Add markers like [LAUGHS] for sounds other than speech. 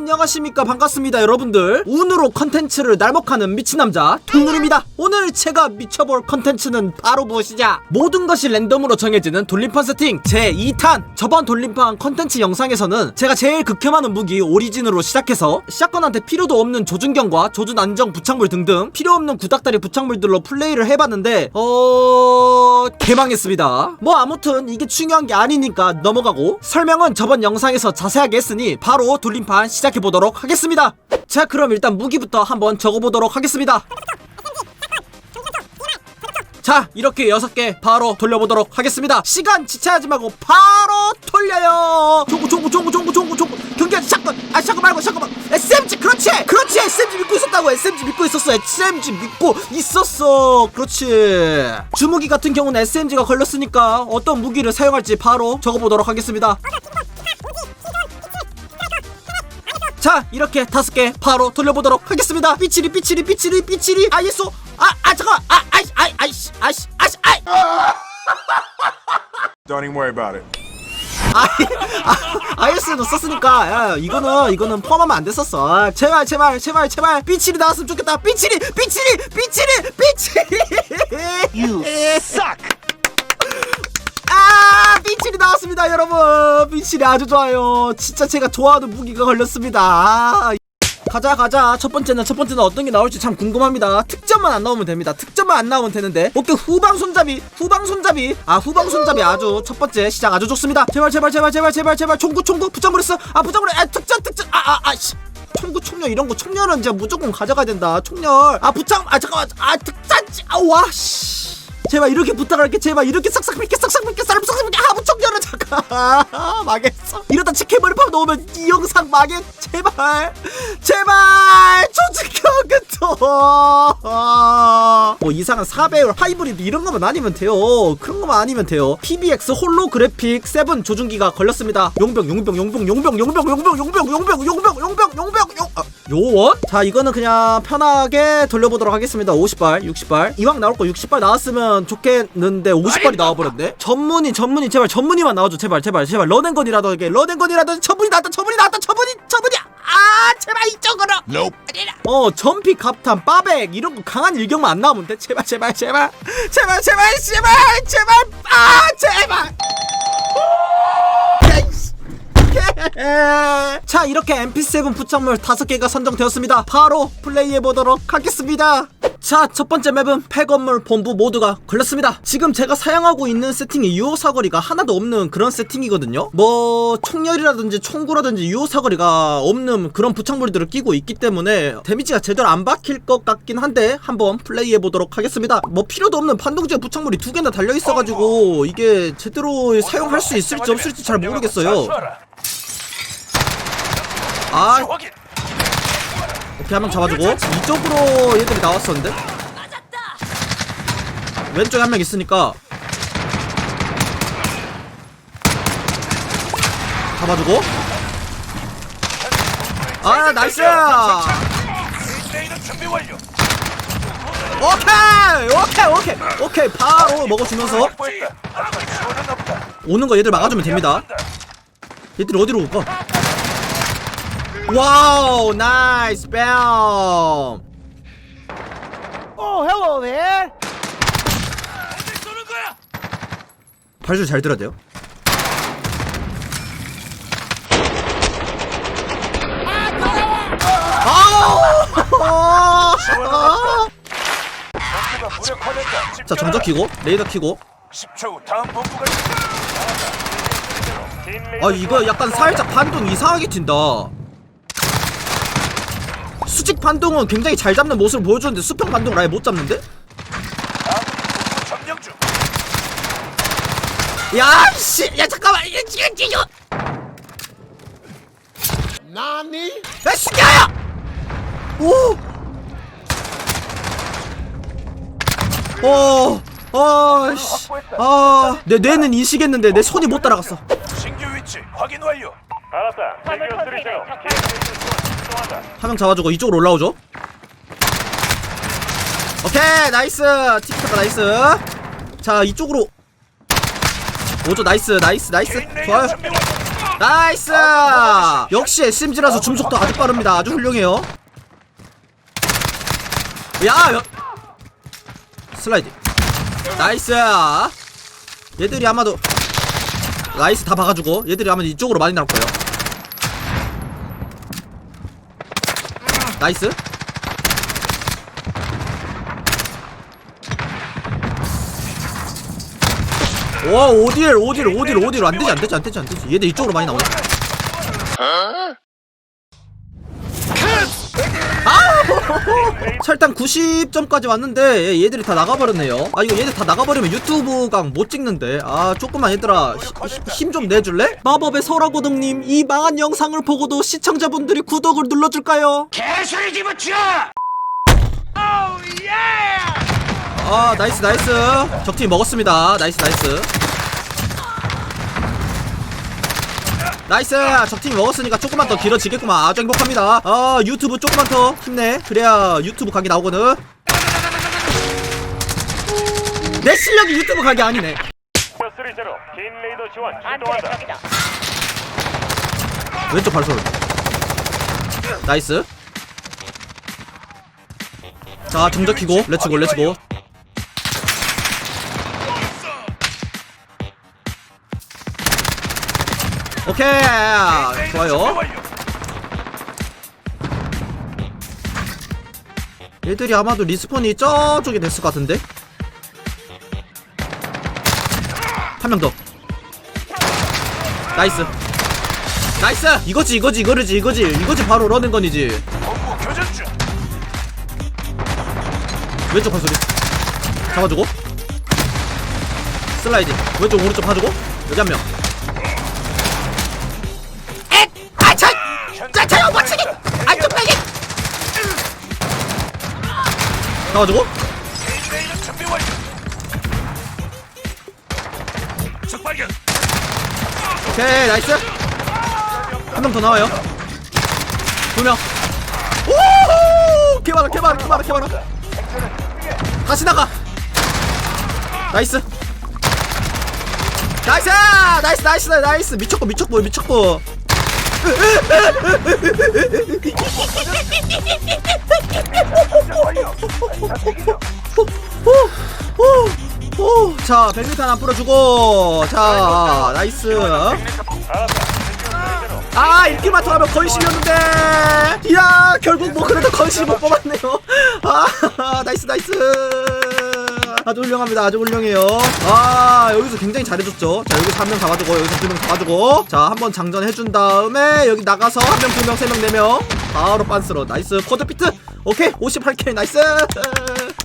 안녕하십니까? 반갑습니다 여러분들. 운으로 컨텐츠를 날먹하는 미친 남자 동률입니다. 오늘 제가 미쳐볼 컨텐츠는 바로 무엇이냐? 모든 것이 랜덤으로 정해지는 돌림판 세팅 제2탄. 저번 돌림판 컨텐츠 영상에서는 제가 제일 극혐하는 무기 오리진으로 시작해서 샷건한테 필요도 없는 조준경과 조준 안정 부착물 등등 필요 없는 구닥다리 부착물들로 플레이를 해봤는데 어... 개망했습니다. 뭐 아무튼 이게 중요한 게 아니니까 넘어가고 설명은 저번 영상에서 자세하게 했으니 바로 돌림판 시작 해 보도록 하겠습니다. 자 그럼 일단 무기부터 한번 적어 보도록 하겠습니다. 자 이렇게 여섯 개 바로 돌려보도록 하겠습니다. 시간 지체하지 말고 바로 돌려요. 종구 종구 종구 종구 종구 종구. 경기하지 샷건 아 샷건 말고 샷건 SMG 그렇지! 그렇지! SMG 믿고 있었다고 SMG 믿고 있었어. SMG 믿고 있었어. 그렇지. 주무기 같은 경우는 SMG가 걸렸으니까 어떤 무기를 사용할지 바로 적어 보도록 하겠습니다 자 이렇게 다섯 개 바로 돌려보도록 하겠습니다. 삐치리 삐치리 삐치리 삐치리. 아이소 아아 잠깐만. 아 아이씨 아이 아이씨 아이씨 아이씨 아이. Don't even worry about it. 아, IS도 썼으니까. 야 이거는 이거는 포함하면 안 됐었어. 아, 제발 제발 제발 제발. 삐치리 나왔으면 좋겠다. 삐치리 삐치리 삐치리 삐치리. You [LAUGHS] suck. 아 삐치리 나왔습니다 여러분. 삐치리 아주 좋아요. 진짜 제가 좋아하는 무기가 걸렸습니다. 아, 가자 가자. 첫 번째는 첫 번째는 어떤 게 나올지 참 궁금합니다. 특점만 안 나오면 됩니다. 특점만 안 나오면 되는데. 오케이 후방 손잡이 후방 손잡이. 아 후방 손잡이 아주 첫 번째 시작 아주 좋습니다. 제발 제발 제발 제발 제발 제발. 총구 총구. 부착물했어. 아 부착물에 아 특전 특전. 아아아씨. 총구 총열 이런 거 총열은 진짜 무조건 가져가야 된다. 총열 아 부착 아 잠깐만. 아 특전. 아와 씨 제발 이렇게 부탁할게. 제발 이렇게 싹싹 빗게 싹싹 빗게 싹싹 빗게. 아 부착열은 잠깐. 아, [LAUGHS] 망했어. 이러다 치킨머리 팝 넣으면 이 영상 망해. 제발. 제발. 조직경 은 또뭐 이상한 4배율 하이브리드 이런 것만 아니면 돼요 그런 것만 아니면 돼요 PBX 홀로그래픽 7 조준기가 걸렸습니다 용병 용병 용병 용병 용병 용병 용병 용병 용병 용병 용병 용 아, 요원? 자 이거는 그냥 편하게 돌려보도록 하겠습니다 50발 60발 이왕 나올 거 60발 나왔으면 좋겠는데 50발이 나와버렸네 전문이 전문이 제발 전문이만 나와줘 제발 제발 제발 런앤건이라도 이게 런앤건이라도 전문이 나왔다 전문이 나왔다 전문이 전문이 아 제발 이쪽으로. Nope. 어 점피 갑탄 빠백 이런 거 강한 일격만 안 나오면 돼 제발 제발 제발. 제발 제발 제발 제발. 아 제발. 자 이렇게 MP7 부착물 5개가 선정되었습니다. 바로 플레이해보도록 하겠습니다 자 첫 번째 맵은 폐건물 본부 모두가 걸렸습니다. 지금 제가 사용하고 있는 세팅이 유효 사거리가 하나도 없는 그런 세팅이거든요. 뭐 총열이라든지 총구라든지 유효 사거리가 없는 그런 부착물들을 끼고 있기 때문에 데미지가 제대로 안 박힐 것 같긴 한데 한번 플레이해 보도록 하겠습니다. 뭐 필요도 없는 반동제 부착물이 두 개나 달려 있어가지고 이게 제대로 사용할 수 있을지 없을지 잘 모르겠어요. 아. 오케이 한 명 잡아주고. 이쪽으로 얘들이 나왔었는데? 왼쪽에 한 명 있으니까. 잡아주고. 아 나이스. 오케이! 오케이 오케이 오케이. 바로 먹어주면서. 오는 거 얘들 막아주면 됩니다. 얘들이 어디로 올까 와우 나이스 뺨 Oh, hello there. 발소리 잘 들어야 돼요 아우! 본부가 무력화된다. 자 정적 키고 레이더 키고 10초 후 다음 본부가 아 이거 약간 살짝 반동 이상하게 튄다 수직 반동은 굉장히 잘 잡는 모습을 보여주는데 수평 반동을 아예 못 잡는데? 점령 중. 야 씨! 야 잠깐만 이거 지금 지금 Nani? 야 신기하야! 오! 어, 어, 씨. 아, 내 뇌는 인식했는데 내 손이 못 따라갔어. 신규 위치 확인 완료. 알았다. 대기업 들이세요. 이동한다. 한명 잡아주고 이쪽으로 올라오죠. 오케이, 나이스. 티키타카 나이스. 자, 이쪽으로 오죠. 나이스, 나이스, 나이스. 좋아요. 나이스 역시 SMG라서 줌속도 아주 빠릅니다 아주 훌륭해요 야 여... 슬라이드 나이스 얘들이 아마도 나이스 다 박아주고 얘들이 아마 이쪽으로 많이 나올 거예요 나이스. 와 오딜 오딜 오딜 오딜. 안되지 안되지 안되지. 안되지 얘들 이쪽으로 많이 나오네 아! 설탕 90점까지 왔는데 얘들이 다 나가버렸네요 아 이거 얘들 다 나가버리면 유튜브 강 못 찍는데 아 조금만 얘들아 힘 좀 내줄래? 마법의 설화고등님 이 망한 영상을 보고도 시청자분들이 구독을 눌러줄까요? 개소리 집어치워! 아 나이스 나이스 적팀 먹었습니다 나이스 나이스 나이스! 적팀이 먹었으니까 조금만 더 길어지겠구만. 아주 행복합니다. 아 유튜브 조금만 더 힘내. 그래야 유튜브 각이 나오거든. 내 실력이 유튜브 각이 아니네. 왼쪽 발소리. 나이스. 자 정적 키고. 렛츠고 렛츠고 오케이. 좋아요. 얘들이 아마도 리스폰이 저쪽에 됐을 것 같은데? 한 명 더. 나이스. 나이스! 이거지 이거지 이거지 이거지. 이거지 바로 교전 중. 왼쪽 발소리. 잡아주고. 슬라이딩. 왼쪽 오른쪽 봐주고. 여기 한명 맞추기! 안쪽 준비 완료. 적 발견. 오케이 나이스. 한 명 더 나와요. 두명. 오호 개많아 개많아 개많아 개많아. 다시 나가. 나이스. 나이스! 나이스 나이스 나이스. 미쳤고 미쳤고 미쳤고 자, 100m 안 뿌려주고, 자, 나이스. 아, 이렇게만 더 하면 건실이었는데! 이야, 결국 뭐 그래도 건실 못 뽑았네요. 아, 나이스, 나이스. 아주 훌륭합니다. 아주 훌륭해요. 아, 여기서 굉장히 잘해줬죠. 자, 여기서 한명 잡아주고, 여기서 두 명 잡아주고. 자, 한 번 장전해준 다음에, 여기 나가서 한 명, 두 명, 세 명, 네 명. 바로 빤스로. 나이스. 쿼드피트. 오케이. 58K. 나이스. 후.